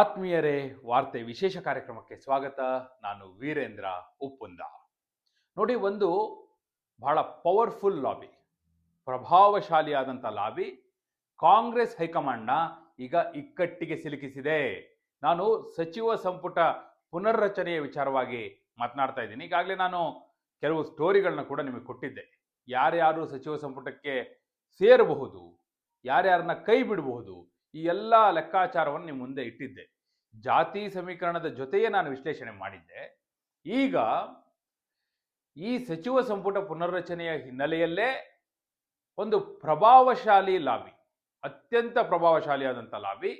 ಆತ್ಮೀಯರೇ, ವಾರ್ತೆ ವಿಶೇಷ ಕಾರ್ಯಕ್ರಮಕ್ಕೆ ಸ್ವಾಗತ. ನಾನು ವೀರೇಂದ್ರ ಉಪ್ಪುಂದ. ನೋಡಿ, ಒಂದು ಬಹಳ ಪವರ್ಫುಲ್ ಲಾಬಿ, ಪ್ರಭಾವಶಾಲಿಯಾದಂಥ ಲಾಬಿ. ಕಾಂಗ್ರೆಸ್ ಹೈಕಮಾಂಡ್ನ ಈಗ ಇಕ್ಕಟ್ಟಿಗೆ ಸಿಲುಕಿಸಿದೆ. ನಾನು ಸಚಿವ ಸಂಪುಟ ಪುನರ್ರಚನೆಯ ವಿಚಾರವಾಗಿ ಮಾತನಾಡ್ತಾ ಇದ್ದೀನಿ. ಈಗಾಗಲೇ ನಾನು ಕೆಲವು ಸ್ಟೋರಿಗಳನ್ನ ಕೂಡ ನಿಮಗೆ ಕೊಟ್ಟಿದ್ದೆ. ಯಾರ್ಯಾರು ಸಚಿವ ಸಂಪುಟಕ್ಕೆ ಸೇರಬಹುದು, ಯಾರ್ಯಾರನ್ನ ಕೈ ಬಿಡಬಹುದು ಈ ಎಲ್ಲ ಲೆಕ್ಕಾಚಾರವನ್ನು ನಿಮ್ಮ ಮುಂದೆ ಇಟ್ಟಿದ್ದೆ. ಜಾತಿ ಸಮೀಕರಣದ ಜೊತೆಯೇ ನಾನು ವಿಶ್ಲೇಷಣೆ ಮಾಡಿದ್ದೆ. ಈಗ ಈ ಸಚಿವ ಸಂಪುಟ ಪುನರ್ರಚನೆಯ ಹಿನ್ನೆಲೆಯಲ್ಲೇ ಒಂದು ಪ್ರಭಾವಶಾಲಿ ಲಾಬಿ, ಅತ್ಯಂತ ಪ್ರಭಾವಶಾಲಿಯಾದಂಥ ಲಾಬಿ,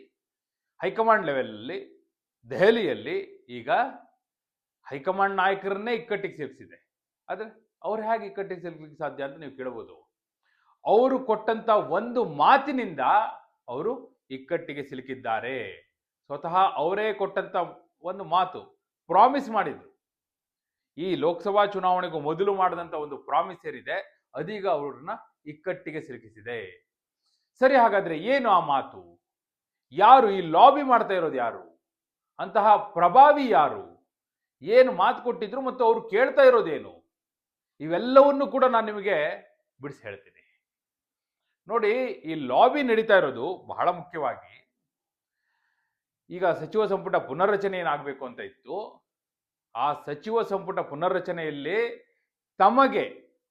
ಹೈಕಮಾಂಡ್ ಲೆವೆಲಲ್ಲಿ, ದೆಹಲಿಯಲ್ಲಿ ಈಗ ಹೈಕಮಾಂಡ್ ನಾಯಕರನ್ನೇ ಇಕ್ಕಟ್ಟಿಗೆ ಸೇರಿಸಿದೆ. ಆದರೆ ಅವ್ರು ಹೇಗೆ ಇಕ್ಕಟ್ಟಿಗೆ ಸೇರಿಸಲಿಕ್ಕೆ ಸಾಧ್ಯ ಅಂತ ನೀವು ಕೇಳಬಹುದು ಅವರು ಕೊಟ್ಟಂತ ಒಂದು ಮಾತಿನಿಂದ ಅವರು ಇಕ್ಕಟ್ಟಿಗೆ ಸಿಲುಕಿದ್ದಾರೆ. ಸ್ವತಃ ಅವರೇ ಕೊಟ್ಟಂತ ಒಂದು ಮಾತು ಪ್ರಾಮಿಸ್ ಮಾಡಿದ್ರು. ಈ ಲೋಕಸಭಾ ಚುನಾವಣೆಗೂ ಮೊದಲು ಮಾಡಿದಂತ ಒಂದು ಪ್ರಾಮಿಸ್ ಏನಿದೆ ಅದೀಗ ಅವ್ರನ್ನ ಇಕ್ಕಟ್ಟಿಗೆ ಸಿಲುಕಿಸಿದೆ. ಸರಿ ಹಾಗಾದ್ರೆ ಏನು ಆ ಮಾತು? ಯಾರು ಈ ಲಾಬಿ ಮಾಡ್ತಾ ಇರೋದು ಯಾರು? ಅಂತಹ ಪ್ರಭಾವಿ ಯಾರು? ಏನು ಮಾತು ಕೊಟ್ಟಿದ್ರು ಮತ್ತು ಅವರು ಕೇಳ್ತಾ ಇರೋದೇನು? ಇವೆಲ್ಲವನ್ನು ಕೂಡ ನಾನು ನಿಮಗೆ ಬಿಡಿಸಿ ಹೇಳ್ತೀನಿ. ನೋಡಿ, ಈ ಲಾಬಿ ನಡೀತಾ ಇರೋದು ಬಹಳ ಮುಖ್ಯವಾಗಿ ಈಗ ಸಚಿವ ಸಂಪುಟ ಪುನರ್ರಚನೆ ಏನಾಗಬೇಕು ಅಂತ ಇತ್ತು, ಆ ಸಚಿವ ಸಂಪುಟ ಪುನರ್ರಚನೆಯಲ್ಲಿ ತಮಗೆ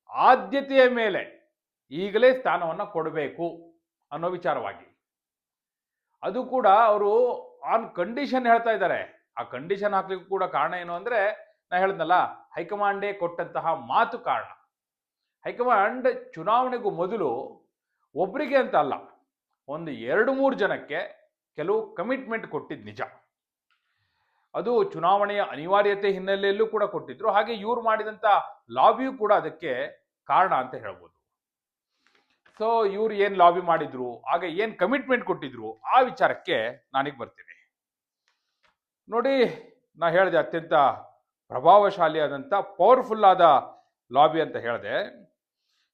ಆದ್ಯತೆಯ ಮೇಲೆ ಈಗಲೇ ಸ್ಥಾನವನ್ನು ಕೊಡಬೇಕು ಅನ್ನೋ ವಿಚಾರವಾಗಿ. ಅದು ಕೂಡ ಅವರು ಆನ್ ಕಂಡೀಷನ್ ಹೇಳ್ತಾ ಇದ್ದಾರೆ. ಆ ಕಂಡೀಷನ್ ಹಾಕ್ಲಿಕ್ಕೂ ಕೂಡ ಕಾರಣ ಏನು ಅಂದ್ರೆ, ನಾ ಹೇಳಿದ್ನಲ್ಲ, ಹೈಕಮಾಂಡೇ ಕೊಟ್ಟಂತಹ ಮಾತು ಕಾರಣ. ಹೈಕಮಾಂಡ್ ಚುನಾವಣೆಗೂ ಮೊದಲು ಒಬ್ಬರಿಗೆ ಅಂತ ಅಲ್ಲ, ಒಂದು ಎರಡು ಮೂರು ಜನಕ್ಕೆ ಕೆಲವು ಕಮಿಟ್ಮೆಂಟ್ ಕೊಟ್ಟಿದ್ದು ನಿಜ. ಅದು ಚುನಾವಣೆಯ ಅನಿವಾರ್ಯತೆ ಹಿನ್ನೆಲೆಯಲ್ಲೂ ಕೂಡ ಕೊಟ್ಟಿದ್ರು, ಹಾಗೆ ಇವ್ರು ಮಾಡಿದಂಥ ಲಾಬಿಯೂ ಕೂಡ ಅದಕ್ಕೆ ಕಾರಣ ಅಂತ ಹೇಳ್ಬೋದು. ಸೊ ಇವ್ರು ಏನು ಲಾಬಿ ಮಾಡಿದ್ರು ಆಗ ಏನು ಕಮಿಟ್ಮೆಂಟ್ ಕೊಟ್ಟಿದ್ರು, ಆ ವಿಚಾರಕ್ಕೆ ನಾನೀಗ ಬರ್ತೀನಿ. ನೋಡಿ, ನಾ ಹೇಳಿದೆ ಅತ್ಯಂತ ಪ್ರಭಾವಶಾಲಿಯಾದಂಥ ಪವರ್ಫುಲ್ ಆದ ಲಾಬಿ ಅಂತ ಹೇಳಿದೆ.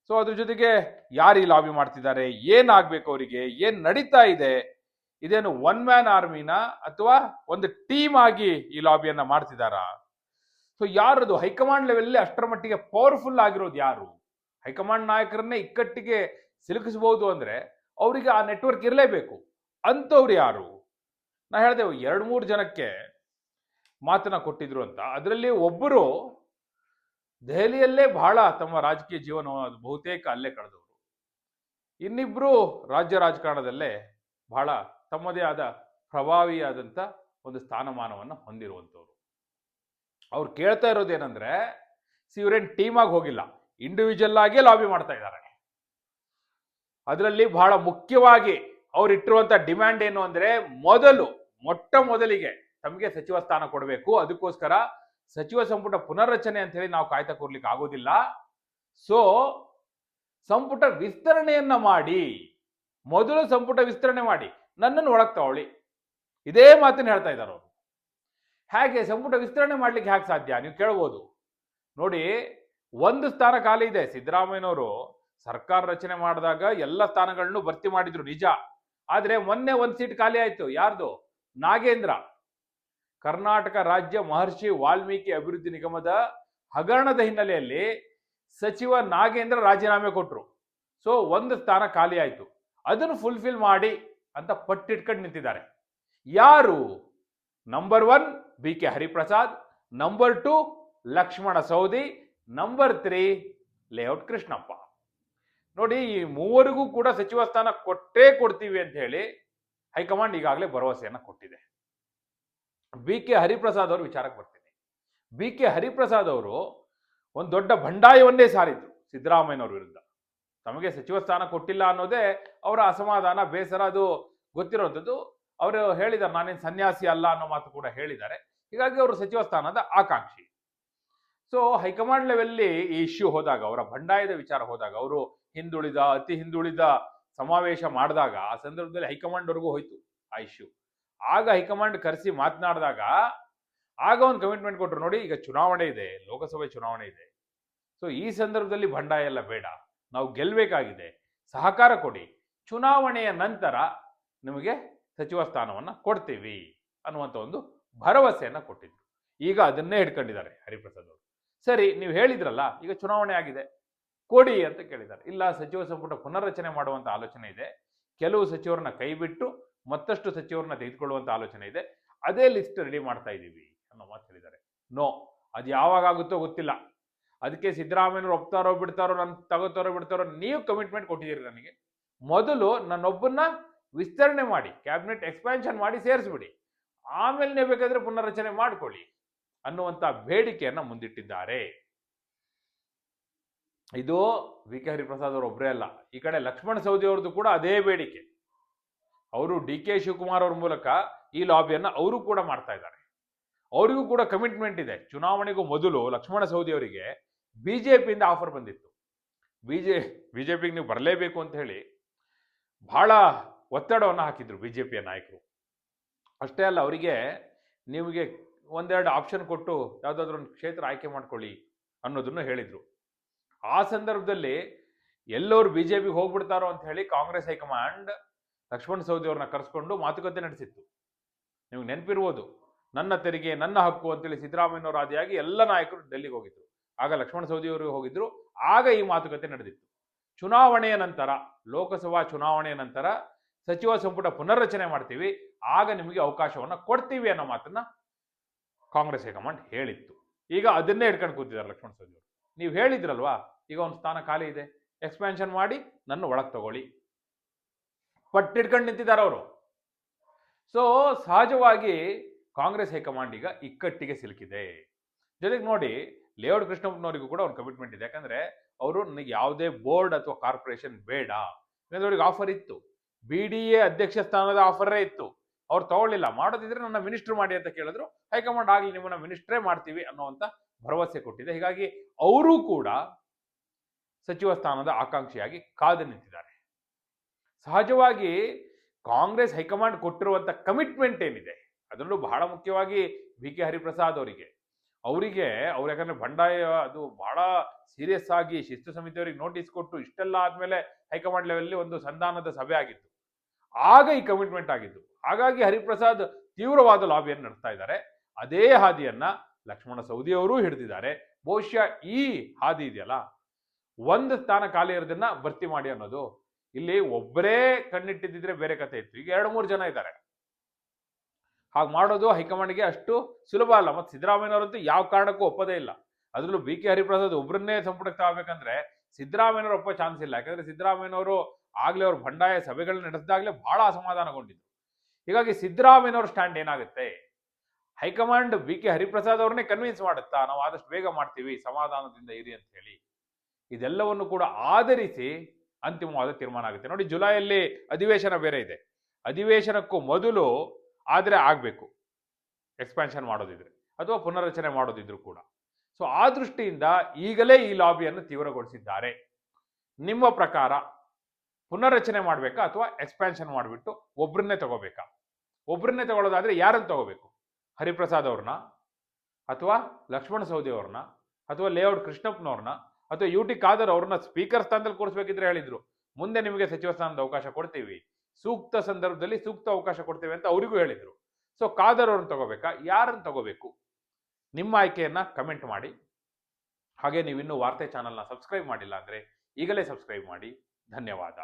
ಸೊ ಅದ್ರ ಜೊತೆಗೆ ಯಾರು ಈ ಲಾಬಿ ಮಾಡ್ತಿದ್ದಾರೆ? ಏನಾಗಬೇಕು ಅವರಿಗೆ? ಏನು ನಡೀತಾ ಇದೆ? ಇದೇನು ಒನ್ ಮ್ಯಾನ್ ಆರ್ಮಿನ ಅಥವಾ ಒಂದು ಟೀಮ್ ಆಗಿ ಈ ಲಾಬಿಯನ್ನ ಮಾಡ್ತಿದ್ದಾರಾ? ಸೊ ಯಾರದು? ಹೈಕಮಾಂಡ್ ಲೆವೆಲ್ ಅಷ್ಟರ ಮಟ್ಟಿಗೆ ಪವರ್ಫುಲ್ ಆಗಿರೋದು ಯಾರು? ಹೈಕಮಾಂಡ್ ನಾಯಕರನ್ನೇ ಇಕ್ಕಟ್ಟಿಗೆ ಸಿಲುಕಿಸಬಹುದು ಅಂದ್ರೆ ಅವರಿಗೆ ಆ ನೆಟ್ವರ್ಕ್ ಇರಲೇಬೇಕು. ಅಂಥವ್ರು ಯಾರು? ನಾ ಹೇಳಿದೆ, ಎರಡು ಮೂರು ಜನಕ್ಕೆ ಮಾತನ್ನ ಕೊಟ್ಟಿದ್ರು ಅಂತ. ಅದರಲ್ಲಿ ಒಬ್ಬರು ದೆಹಲಿಯಲ್ಲೇ ಬಹಳ ತಮ್ಮ ರಾಜಕೀಯ ಜೀವನ ಬಹುತೇಕ ಅಲ್ಲೇ ಕಳೆದವರು. ಇನ್ನಿಬ್ರು ರಾಜ್ಯ ರಾಜಕಾರಣದಲ್ಲೇ ಬಹಳ ತಮ್ಮದೇ ಆದ ಪ್ರಭಾವಿಯಾದಂಥ ಒಂದು ಸ್ಥಾನಮಾನವನ್ನು ಹೊಂದಿರುವಂಥವ್ರು. ಅವ್ರು ಕೇಳ್ತಾ ಇರೋದೇನೆಂದ್ರೆ ಇವ್ರೇನು ಟೀಮಾಗಿ ಹೋಗಿಲ್ಲ ಇಂಡಿವಿಜುವಲ್ ಆಗಿ ಲಾಬಿ ಮಾಡ್ತಾ ಇದ್ದಾರೆ. ಅದರಲ್ಲಿ ಬಹಳ ಮುಖ್ಯವಾಗಿ ಅವ್ರು ಇಟ್ಟಿರುವಂತ ಡಿಮ್ಯಾಂಡ್ ಏನು ಅಂದರೆ ಮೊದಲು, ಮೊಟ್ಟ ಮೊದಲಿಗೆ ತಮಗೆ ಸಚಿವ ಸ್ಥಾನ ಕೊಡಬೇಕು, ಅದಕ್ಕೋಸ್ಕರ ಸಚಿವ ಸಂಪುಟ ಪುನರ್ರಚನೆ ಅಂತ ಹೇಳಿ ನಾವು ಕಾಯ್ತಾ ಕೂರ್ಲಿಕ್ಕೆ ಆಗೋದಿಲ್ಲ. ಸೊ ಸಂಪುಟ ವಿಸ್ತರಣೆಯನ್ನ ಮಾಡಿ, ಮೊದಲು ಸಂಪುಟ ವಿಸ್ತರಣೆ ಮಾಡಿ, ನನ್ನನ್ನು ಒಳಗೆ ತಗೊಳ್ಳಿ. ಇದೇ ಮಾತನ್ನು ಹೇಳ್ತಾ ಇದ್ದಾರೆ ಅವರು. ಹೇಗೆ ಸಂಪುಟ ವಿಸ್ತರಣೆ ಮಾಡ್ಲಿಕ್ಕೆ ಹೇಗೆ ಸಾಧ್ಯ? ನೀವು ಕೇಳ್ಬೋದು. ನೋಡಿ, ಒಂದು ಸ್ಥಾನ ಖಾಲಿ ಇದೆ. ಸಿದ್ದರಾಮಯ್ಯನವರು ಸರ್ಕಾರ ರಚನೆ ಮಾಡಿದಾಗ ಎಲ್ಲ ಸ್ಥಾನಗಳನ್ನು ಭರ್ತಿ ಮಾಡಿದ್ರು ನಿಜ. ಆದ್ರೆ ಮೊನ್ನೆ ಒಂದ್ ಸೀಟ್ ಖಾಲಿ ಆಯ್ತು. ಯಾರ್ದು? ನಾಗೇಂದ್ರ. ಕರ್ನಾಟಕ ರಾಜ್ಯ ಮಹರ್ಷಿ ವಾಲ್ಮೀಕಿ ಅಭಿವೃದ್ಧಿ ನಿಗಮದ ಹಗರಣದ ಹಿನ್ನೆಲೆಯಲ್ಲಿ ಸಚಿವ ನಾಗೇಂದ್ರ ರಾಜೀನಾಮೆ ಕೊಟ್ಟರು ಸೊ ಒಂದು ಸ್ಥಾನ ಖಾಲಿ ಆಯಿತು. ಅದನ್ನು ಫುಲ್ಫಿಲ್ ಮಾಡಿ ಅಂತ ಪಟ್ಟಿಟ್ಕೊಂಡು ನಿಂತಿದ್ದಾರೆ. ಯಾರು? Number one B K Hariprasad. Number two Lakshmana Savadi. Number three layout Krishnappa. ನೋಡಿ, ಈ ಮೂವರಿಗೂ ಕೂಡ ಸಚಿವ ಸ್ಥಾನ ಕೊಟ್ಟೇ ಕೊಡ್ತೀವಿ ಅಂತ ಹೇಳಿ ಹೈಕಮಾಂಡ್ ಈಗಾಗಲೇ ಭರವಸೆಯನ್ನು ಕೊಟ್ಟಿದೆ. ಬಿ ಕೆ ಹರಿಪ್ರಸಾದ್ ಅವರು ವಿಚಾರಕ್ಕೆ ಬರ್ತೀನಿ. ಬಿ ಕೆ ಹರಿಪ್ರಸಾದ್ ಅವರು ಒಂದು ದೊಡ್ಡ ಬಂಡಾಯವನ್ನೇ ಸಾರಿದ್ರು ಸಿದ್ದರಾಮಯ್ಯನವ್ರ ವಿರುದ್ಧ. ತಮಗೆ ಸಚಿವ ಸ್ಥಾನ ಕೊಟ್ಟಿಲ್ಲ ಅನ್ನೋದೇ ಅವರ ಅಸಮಾಧಾನ, ಬೇಸರ, ಅದು ಗೊತ್ತಿರೋಂಥದ್ದು. ಅವರು ಹೇಳಿದ್ದಾರೆ, ನಾನೇನು ಸನ್ಯಾಸಿ ಅಲ್ಲ ಅನ್ನೋ ಮಾತು ಕೂಡ ಹೇಳಿದ್ದಾರೆ. ಹೀಗಾಗಿ ಅವರು ಸಚಿವ ಸ್ಥಾನದ ಆಕಾಂಕ್ಷಿ. ಸೊ ಹೈಕಮಾಂಡ್ ಲೆವೆಲ್ಲಿ ಈ ಇಶ್ಯೂ ಹೋದಾಗ, ಅವರ ಬಂಡಾಯದ ವಿಚಾರ ಹೋದಾಗ, ಅವರು ಹಿಂದುಳಿದ, ಅತಿ ಹಿಂದುಳಿದ ಸಮಾವೇಶ ಮಾಡಿದಾಗ, ಆ ಸಂದರ್ಭದಲ್ಲಿ ಹೈಕಮಾಂಡ್ವರೆಗೂ ಹೋಯ್ತು ಆ ಇಶ್ಯೂ ಆಗ ಹೈಕಮಾಂಡ್ ಕರೆಸಿ ಮಾತನಾಡಿದಾಗ ಆಗ ಒಂದು ಕಮಿಟ್ಮೆಂಟ್ ಕೊಟ್ಟರು ನೋಡಿ, ಈಗ ಚುನಾವಣೆ ಇದೆ, ಲೋಕಸಭೆ ಚುನಾವಣೆ ಇದೆ. ಸೊ ಈ ಸಂದರ್ಭದಲ್ಲಿ ಬಂಡಾಯ ಎಲ್ಲ ಬೇಡ. ನಾವು ಗೆಲ್ಲಬೇಕಾಗಿದೆ ಸಹಕಾರ ಕೊಡಿ. ಚುನಾವಣೆಯ ನಂತರ ನಿಮಗೆ ಸಚಿವ ಸ್ಥಾನವನ್ನು ಕೊಡ್ತೀವಿ ಅನ್ನುವಂಥ ಒಂದು ಭರವಸೆಯನ್ನು ಕೊಟ್ಟಿದ್ರು. ಈಗ ಅದನ್ನೇ ಹಿಡ್ಕೊಂಡಿದ್ದಾರೆ ಹರಿಪ್ರಸಾದ್ ಅವರು. ಸರಿ, ನೀವು ಹೇಳಿದ್ರಲ್ಲ, ಈಗ ಚುನಾವಣೆ ಆಗಿದೆ. ಕೊಡಿ ಅಂತ ಕೇಳಿದ್ದಾರೆ. ಇಲ್ಲ, ಸಚಿವ ಸಂಪುಟ ಪುನರ್ರಚನೆ ಮಾಡುವಂಥ ಆಲೋಚನೆ ಇದೆ. ಕೆಲವು ಸಚಿವರನ್ನ ಕೈಬಿಟ್ಟು ಮತ್ತಷ್ಟು ಸಚಿವರನ್ನ ತೆಗೆದುಕೊಳ್ಳುವಂತ ಆಲೋಚನೆ ಇದೆ. ಅದೇ ಲಿಸ್ಟ್ ರೆಡಿ ಮಾಡ್ತಾ ಇದ್ದೀವಿ ಅನ್ನೋ ಮಾತು ಹೇಳಿದ್ದಾರೆ. ನೋ ಅದು ಯಾವಾಗ ಆಗುತ್ತೋ ಗೊತ್ತಿಲ್ಲ. ಅದಕ್ಕೆ ಸಿದ್ದರಾಮಯ್ಯನವ್ರು ಒಪ್ತಾರೋ ಬಿಡ್ತಾರೋ, ನನ್ ತಗೋತಾರೋ ಬಿಡ್ತಾರೋ, ನೀವು ಕಮಿಟ್ಮೆಂಟ್ ಕೊಟ್ಟಿದ್ದೀರಿ ನನಗೆ. ಮೊದಲು ನನ್ನೊಬ್ಬನ್ನ ವಿಸ್ತರಣೆ ಮಾಡಿ ಕ್ಯಾಬಿನೆಟ್ ಎಕ್ಸ್ಪ್ಯಾನ್ಷನ್ ಮಾಡಿ ಸೇರಿಸ್ಬಿಡಿ. ಆಮೇಲೆ ಬೇಕಾದ್ರೆ ಪುನರ್ರಚನೆ ಮಾಡ್ಕೊಳ್ಳಿ ಅನ್ನುವಂತ ಬೇಡಿಕೆಯನ್ನ ಮುಂದಿಟ್ಟಿದ್ದಾರೆ. ಇದು ವಿ ಕೆ ಹರಿಪ್ರಸಾದ್ ಅವರು ಒಬ್ಬರೇ ಅಲ್ಲ. ಈ ಕಡೆ ಲಕ್ಷ್ಮಣ ಸವದಿ ಅವ್ರದ್ದು ಕೂಡ ಅದೇ ಬೇಡಿಕೆ. ಅವರು ಡಿ ಕೆ ಶಿವಕುಮಾರ್ ಅವ್ರ ಮೂಲಕ ಈ ಲಾಬಿಯನ್ನ ಅವರು ಕೂಡ ಮಾಡ್ತಾ ಇದ್ದಾರೆ. ಅವರಿಗೂ ಕೂಡ ಕಮಿಟ್ಮೆಂಟ್ ಇದೆ. ಚುನಾವಣೆಗೂ ಮೊದಲು ಲಕ್ಷ್ಮಣ ಸೌದಿ ಅವರಿಗೆ ಬಿಜೆಪಿಯಿಂದ ಆಫರ್ ಬಂದಿತ್ತು. ಬಿಜೆ, ಬಿಜೆಪಿಗೆ ನೀವು ಬರಲೇಬೇಕು ಅಂತ ಹೇಳಿ ಬಹಳ ಒತ್ತಡವನ್ನು ಹಾಕಿದ್ರು ಬಿಜೆಪಿಯ ನಾಯಕರು. ಅಷ್ಟೇ ಅಲ್ಲ, ಅವರಿಗೆ ನಿಮಗೆ ಒಂದೆರಡು ಆಪ್ಷನ್ ಕೊಟ್ಟು ಯಾವುದಾದ್ರೂ ಒಂದು ಕ್ಷೇತ್ರ ಆಯ್ಕೆ ಮಾಡ್ಕೊಳ್ಳಿ ಅನ್ನೋದನ್ನು ಹೇಳಿದರು. ಆ ಸಂದರ್ಭದಲ್ಲಿ ಎಲ್ಲರೂ ಬಿಜೆಪಿಗೆ ಹೋಗ್ಬಿಡ್ತಾರೋ ಅಂತ ಹೇಳಿ ಕಾಂಗ್ರೆಸ್ ಹೈಕಮಾಂಡ್ ಲಕ್ಷ್ಮಣ ಸೌದಿ ಅವ್ರನ್ನ ಕರೆಸ್ಕೊಂಡು ಮಾತುಕತೆ ನಡೆಸಿತ್ತು. ನಿಮ್ಗೆ ನೆನಪಿರ್ಬೋದು, ನನ್ನ ತೆರಿಗೆ, ನನ್ನ ಹಕ್ಕು ಅಂತೇಳಿ ಸಿದ್ದರಾಮಯ್ಯನವರ ಆದಿಯಾಗಿ ಎಲ್ಲ ನಾಯಕರು ಡೆಲ್ಲಿಗೆ ಹೋಗಿದ್ರು. ಆಗ ಲಕ್ಷ್ಮಣ ಸೌದಿ ಅವರು ಹೋಗಿದ್ರು, ಆಗ ಈ ಮಾತುಕತೆ ನಡೆದಿತ್ತು. ಚುನಾವಣೆಯ ನಂತರ, ಲೋಕಸಭಾ ಚುನಾವಣೆಯ ನಂತರ ಸಚಿವ ಸಂಪುಟ ಪುನರ್ರಚನೆ ಮಾಡ್ತೀವಿ, ಆಗ ನಿಮಗೆ ಅವಕಾಶವನ್ನ ಕೊಡ್ತೀವಿ ಅನ್ನೋ ಮಾತನ್ನ ಕಾಂಗ್ರೆಸ್ ಹೈಕಮಾಂಡ್ ಹೇಳಿತ್ತು. ಈಗ ಅದನ್ನೇ ಹಿಡ್ಕೊಂಡು ಕೂತಿದ್ದಾರೆ ಲಕ್ಷ್ಮಣ ಸೌದಿ ಅವರು ನೀವು ಹೇಳಿದ್ರಲ್ವಾ, ಈಗ ಒಂದು ಸ್ಥಾನ ಖಾಲಿ ಇದೆ, ಎಕ್ಸ್ಪ್ಯಾನ್ಷನ್ ಮಾಡಿ ನನ್ನ ಒಳಗೆ ತಗೊಳ್ಳಿ. ಪಟ್ಟಿಡ್ಕೊಂಡು ನಿಂತಿದ್ದಾರೆ ಅವರು. ಸೊ ಸಹಜವಾಗಿ ಕಾಂಗ್ರೆಸ್ ಹೈಕಮಾಂಡ್ ಈಗ ಇಕ್ಕಟ್ಟಿಗೆ ಸಿಲುಕಿದೆ. ಜೊತೆಗೆ ನೋಡಿ, ಲೇಔಟ್ ಕೃಷ್ಣಪ್ಪನವರಿಗೂ ಕೂಡ ಒಂದು ಕಮಿಟ್ಮೆಂಟ್ ಇದೆ. ಯಾಕಂದ್ರೆ, ಅವರು ನನಗೆ ಯಾವುದೇ ಬೋರ್ಡ್ ಅಥವಾ ಕಾರ್ಪೊರೇಷನ್ ಬೇಡ. ಯಾಕಂದ್ರೆ ಅವ್ರಿಗೆ ಆಫರ್ ಇತ್ತು. ಬಿ ಎ ಅಧ್ಯಕ್ಷ ಸ್ಥಾನದ ಆಫರೇ ಇತ್ತು. ಅವ್ರು ತಗೊಳ್ಳಿಲ್ಲ. ಮಾಡೋದಿದ್ರೆ ನನ್ನ ಮಿನಿಸ್ಟರ್ ಮಾಡಿ ಅಂತ ಕೇಳಿದ್ರು. ಹೈಕಮಾಂಡ್ ಆಗಲಿ, ನಿಮ್ಮನ್ನ ಮಿನಿಸ್ಟ್ರೇ ಮಾಡ್ತೀವಿ ಅನ್ನುವಂತ ಭರವಸೆ ಕೊಟ್ಟಿದೆ. ಹೀಗಾಗಿ, ಅವರು ಕೂಡ ಸಚಿವ ಸ್ಥಾನದ ಆಕಾಂಕ್ಷಿಯಾಗಿ ಕಾದು ನಿಂತಿದ್ದಾರೆ. ಸಹಜವಾಗಿ ಕಾಂಗ್ರೆಸ್ ಹೈಕಮಾಂಡ್ ಕೊಟ್ಟಿರುವಂಥ ಕಮಿಟ್ಮೆಂಟ್ ಏನಿದೆ, ಅದರಲ್ಲೂ ಬಹಳ ಮುಖ್ಯವಾಗಿ ಬಿ ಕೆ ಹರಿಪ್ರಸಾದ್ ಅವರಿಗೆ. ಅವರಿಗೆ, ಅವ್ರು ಯಾಕಂದ್ರೆ ಬಂಡಾಯ ಅದು ಬಹಳ ಸೀರಿಯಸ್ ಆಗಿ ಶಿಸ್ತು ಸಮಿತಿಯವರಿಗೆ ನೋಟಿಸ್ ಕೊಟ್ಟು ಇಷ್ಟೆಲ್ಲ ಆದ್ಮೇಲೆ ಹೈಕಮಾಂಡ್ ಲೆವೆಲ್ ಒಂದು ಸಂಧಾನದ ಸಭೆ ಆಗಿತ್ತು. ಆಗ ಈ ಕಮಿಟ್ಮೆಂಟ್ ಆಗಿದ್ದು. ಹಾಗಾಗಿ ಹರಿಪ್ರಸಾದ್ ತೀವ್ರವಾದ ಲಾಬಿಯನ್ನು ನಡೆಸ್ತಾ ಇದ್ದಾರೆ. ಅದೇ ಹಾದಿಯನ್ನ ಲಕ್ಷ್ಮಣ ಸೌದಿ ಅವರು ಹಿಡಿದಿದ್ದಾರೆ. ಬಹುಶಃ ಈ ಹಾದಿ ಇದೆಯಲ್ಲ? ಒಂದು ಸ್ಥಾನ ಖಾಲಿ ಇರೋದನ್ನ ಭರ್ತಿ ಮಾಡಿ ಅನ್ನೋದು ಇಲ್ಲಿ ಒಬ್ಬರೇ ಕಣ್ಣಿಟ್ಟಿದ್ದಿದ್ರೆ ಬೇರೆ ಕಥೆ ಇತ್ತು. ಈಗ ಎರಡು, ಮೂರು ಜನ ಇದ್ದಾರೆ. ಹಾಗೆ ಮಾಡೋದು ಹೈಕಮಾಂಡ್ಗೆ ಅಷ್ಟು ಸುಲಭ ಅಲ್ಲ. ಮತ್ತೆ ಸಿದ್ದರಾಮಯ್ಯನವರಂತೂ ಯಾವ ಕಾರಣಕ್ಕೂ ಒಪ್ಪದೇ ಇಲ್ಲ. ಅದ್ರಲ್ಲೂ ಬಿ ಕೆ ಹರಿಪ್ರಸಾದ್ ಒಬ್ಬರನ್ನೇ ಸಂಪುಟಕ್ಕೆ ತಗೋಬೇಕಂದ್ರೆ ಸಿದ್ದರಾಮಯ್ಯನವರು ಒಪ್ಪ ಚಾನ್ಸ್ ಇಲ್ಲ. ಯಾಕಂದ್ರೆ ಸಿದ್ದರಾಮಯ್ಯನವರು ಆಗ್ಲೇ ಅವ್ರ ಬಂಡಾಯ ಸಭೆಗಳನ್ನ ನಡೆಸಿದಾಗಲೇ ಬಹಳ ಅಸಮಾಧಾನಗೊಂಡಿದ್ರು. ಹೀಗಾಗಿ ಸಿದ್ದರಾಮಯ್ಯನವ್ರ ಸ್ಟ್ಯಾಂಡ್ ಏನಾಗುತ್ತೆ? High command B K Hariprasad ಅವ್ರನ್ನೇ ಕನ್ವಿನ್ಸ್ ಮಾಡುತ್ತಾ? ನಾವು ಆದಷ್ಟು ಬೇಗ ಮಾಡ್ತೀವಿ, ಸಮಾಧಾನದಿಂದ ಇರಿ ಅಂತ ಹೇಳಿ. ಇದೆಲ್ಲವನ್ನು ಕೂಡ ಆಧರಿಸಿ ಅಂತಿಮವಾದ ತೀರ್ಮಾನ ಆಗುತ್ತೆ. ನೋಡಿ, ಜುಲೈಯಲ್ಲಿ ಅಧಿವೇಶನ ಬೇರೆ ಇದೆ. ಅಧಿವೇಶನಕ್ಕೂ ಮೊದಲು ಆದರೆ ಆಗಬೇಕು. ಎಕ್ಸ್ಪ್ಯಾನ್ಷನ್ ಮಾಡೋದಿದ್ರೆ ಅಥವಾ ಪುನರ್ರಚನೆ ಮಾಡೋದಿದ್ರು ಕೂಡ. ಸೊ, ಆ ದೃಷ್ಟಿಯಿಂದ ಈಗಲೇ ಈ ಲಾಬಿಯನ್ನು ತೀವ್ರಗೊಳಿಸಿದ್ದಾರೆ. ನಿಮ್ಮ ಪ್ರಕಾರ ಪುನರ್ರಚನೆ ಮಾಡಬೇಕಾ ಅಥವಾ ಎಕ್ಸ್ಪ್ಯಾನ್ಷನ್ ಮಾಡಿಬಿಟ್ಟು ಒಬ್ಬರನ್ನೇ ತಗೋಬೇಕಾ? ಒಬ್ಬರನ್ನೇ ತಗೊಳ್ಳೋದಾದ್ರೆ ಯಾರನ್ನು ತಗೋಬೇಕು? ಹರಿಪ್ರಸಾದ್ ಅವ್ರನ್ನ ಅಥವಾ ಲಕ್ಷ್ಮಣ ಸೌದಿ ಅವ್ರನ್ನ ಅಥವಾ ಲೇಔಟ್ ಕೃಷ್ಣಪ್ಪನವ್ರನ್ನ ಅಥವಾ ಯು ಟಿ ಖಾದರ್ ಅವ್ರನ್ನ ಸ್ಪೀಕರ್ ಸ್ಥಾನದಲ್ಲಿ ಕೂರಿಸ್ಬೇಕಿದ್ರೆ ಹೇಳಿದ್ರು. ಮುಂದೆ ನಿಮಗೆ ಸಚಿವ ಸ್ಥಾನದ ಅವಕಾಶ ಕೊಡ್ತೀವಿ. ಸೂಕ್ತ ಸಂದರ್ಭದಲ್ಲಿ ಸೂಕ್ತ ಅವಕಾಶ ಕೊಡ್ತೇವೆ ಅಂತ ಅವರಿಗೂ ಹೇಳಿದ್ರು. ಸೊ ಖಾದರ್ ಅವ್ರನ್ನ ತಗೋಬೇಕಾ? ಯಾರನ್ನು ತಗೋಬೇಕು? ನಿಮ್ಮ ಆಯ್ಕೆಯನ್ನ ಕಮೆಂಟ್ ಮಾಡಿ. ಹಾಗೆ ನೀವು ಇನ್ನೂ ವಾರ್ತೆ ಚಾನಲ್ನ ಸಬ್ಸ್ಕ್ರೈಬ್ ಮಾಡಿಲ್ಲ ಅಂದ್ರೆ ಈಗಲೇ ಸಬ್ಸ್ಕ್ರೈಬ್ ಮಾಡಿ. ಧನ್ಯವಾದ.